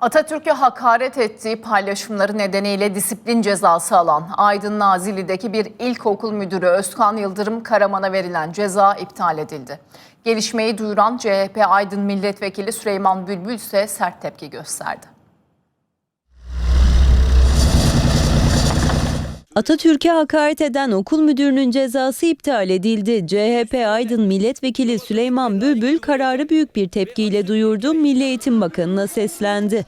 Atatürk'e hakaret ettiği paylaşımları nedeniyle disiplin cezası alan Aydın Nazilli'deki bir ilkokul müdürü Özkan Yıldırım Karaman'a verilen ceza iptal edildi. Gelişmeyi duyuran CHP Aydın Milletvekili Süleyman Bülbül ise sert tepki gösterdi. Atatürk'e hakaret eden okul müdürünün cezası iptal edildi. CHP Aydın Milletvekili Süleyman Bülbül kararı büyük bir tepkiyle duyurdu. Milli Eğitim Bakanı'na seslendi.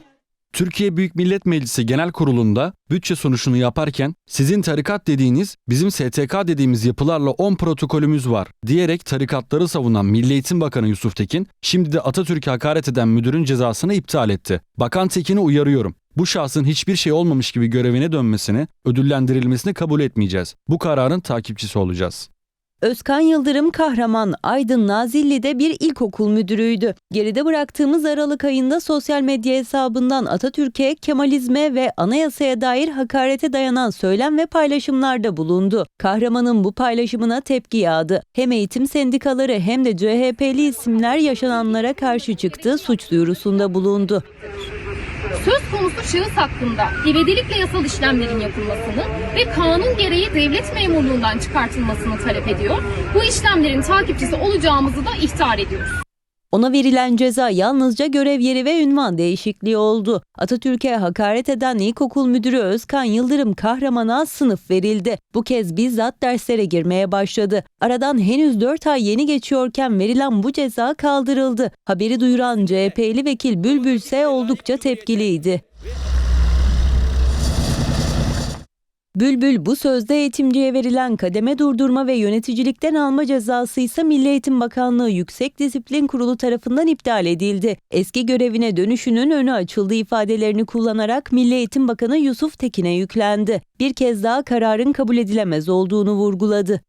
Türkiye Büyük Millet Meclisi Genel Kurulu'nda bütçe sunuşunu yaparken sizin tarikat dediğiniz bizim STK dediğimiz yapılarla 10 protokolümüz var diyerek tarikatları savunan Milli Eğitim Bakanı Yusuf Tekin şimdi de Atatürk'e hakaret eden müdürün cezasını iptal etti. Bakan Tekin'i uyarıyorum. Bu şahsın hiçbir şey olmamış gibi görevine dönmesini, ödüllendirilmesini kabul etmeyeceğiz. Bu kararın takipçisi olacağız. Özkan Yıldırım Kahraman Aydın Nazilli'de bir ilkokul müdürüydü. Geride bıraktığımız Aralık ayında sosyal medya hesabından Atatürk'e, Kemalizme ve anayasaya dair hakarete dayanan söylem ve paylaşımlarda bulundu. Kahramanın bu paylaşımına tepki yağdı. Hem eğitim sendikaları hem de CHP'li isimler yaşananlara karşı çıktı, suç duyurusunda bulundu. Söz konusu şahıs hakkında ivedilikle yasal işlemlerin yapılmasını ve kanun gereği devlet memurluğundan çıkartılmasını talep ediyor. Bu işlemlerin takipçisi olacağımızı da ihtar ediyoruz. Ona verilen ceza yalnızca görev yeri ve ünvan değişikliği oldu. Atatürk'e hakaret eden ilkokul müdürü Özkan Yıldırım Kahraman'a sınıf verildi. Bu kez bizzat derslere girmeye başladı. Aradan henüz 4 ay yeni geçiyorken verilen bu ceza kaldırıldı. Haberi duyuran CHP'li vekil Bülbül ise oldukça tepkiliydi. Bülbül bu sözde eğitimciye verilen kademe durdurma ve yöneticilikten alma cezası ise Milli Eğitim Bakanlığı Yüksek Disiplin Kurulu tarafından iptal edildi. Eski görevine dönüşünün önü açıldı ifadelerini kullanarak Milli Eğitim Bakanı Yusuf Tekin'e yüklendi. Bir kez daha kararın kabul edilemez olduğunu vurguladı.